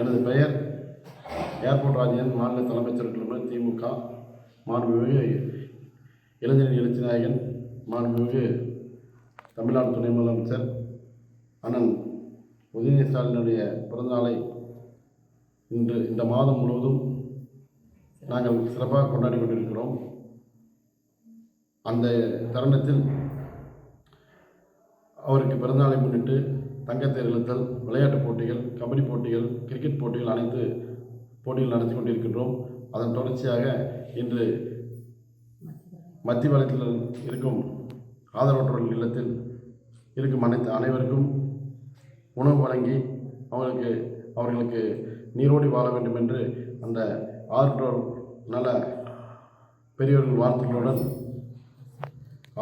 எனது பெயர் ஏர்போர்ட் ராஜன் மாநில தலைமைச் திமுக மாண்புமிகு இளைஞர் எழுச்சி நாயகன் மாண்புமிகு தமிழ்நாடு துணை முதலமைச்சர் அண்ணன் உதயநிதி ஸ்டாலினுடைய பிறந்தநாளை இன்று இந்த மாதம் முழுவதும் நாங்கள் சிறப்பாக கொண்டாடி கொண்டிருக்கிறோம். அந்த தருணத்தில் அவருக்கு பிறந்தநாளை முன்னிட்டு தங்கத்தை இழுத்தல் விளையாட்டுப் போட்டிகள் கபடி போட்டிகள் கிரிக்கெட் போட்டிகள் அனைத்து போட்டிகள் நடத்தி கொண்டிருக்கின்றோம். அதன் தொடர்ச்சியாக இன்று மத்திய வளத்தில் இருக்கும் ஆதரவற்றோர் இல்லத்தில் இருக்கும் அனைத்து அனைவருக்கும் உணவு வழங்கி அவர்களுக்கு அவர்களுக்கு நீரோடி வாழ வேண்டும் என்று அந்த ஆதரவற்றோர் நல பெரியவர்கள் வார்த்தைகளுடன்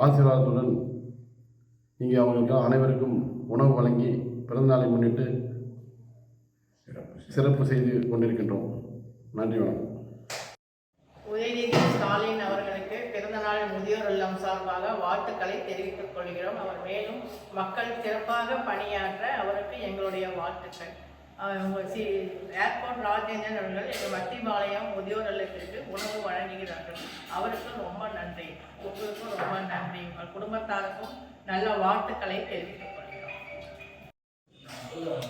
ஆசீர்வாதத்துடன் இங்கே அவங்களுக்கு அனைவருக்கும் உணவு வழங்கி பிறந்தநாளை முன்னிட்டு சிறப்பு செய்து கொண்டிருக்கின்றோம். நன்றி வணக்கம். உதயநிதி ஸ்டாலின் அவர்களுக்கு பிறந்தநாள் முதியோர் இல்லம் சார்பாக வாழ்த்துக்களை தெரிவித்துக் கொள்கிறோம். அவர் மேலும் மக்கள் சிறப்பாக பணியாற்ற அவருக்கு எங்களுடைய வாழ்த்துக்கள். சி ஏர்போர்ட் ராஜேந்திரன் அவர்கள் எங்கள் வட்டிபாளையம் முதியோர் இல்லத்திற்கு உணவு வழங்குகிறார்கள். அவருக்கு குடும்பத்தாருக்கும் நல்ல வாழ்த்துக்களை தெரிவித்துக்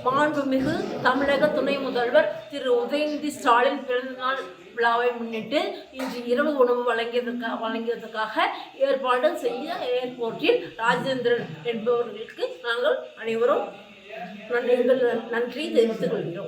மாண்புமிகு தமிழக துணை முதல்வர் திரு உதயநிதி ஸ்டாலின் பிறந்தநாள் விழாவை முன்னிட்டு இன்று இரவு உணவு வழங்கியதற்காக வழங்கியதற்காக ஏற்பாடு செய்ய ஏர்போர்ட்டில் ராஜேந்திரன் என்பவர்களுக்கு நாங்கள் அனைவரும் எங்கள் நன்றி தெரிவித்துக் கொள்கிறோம்.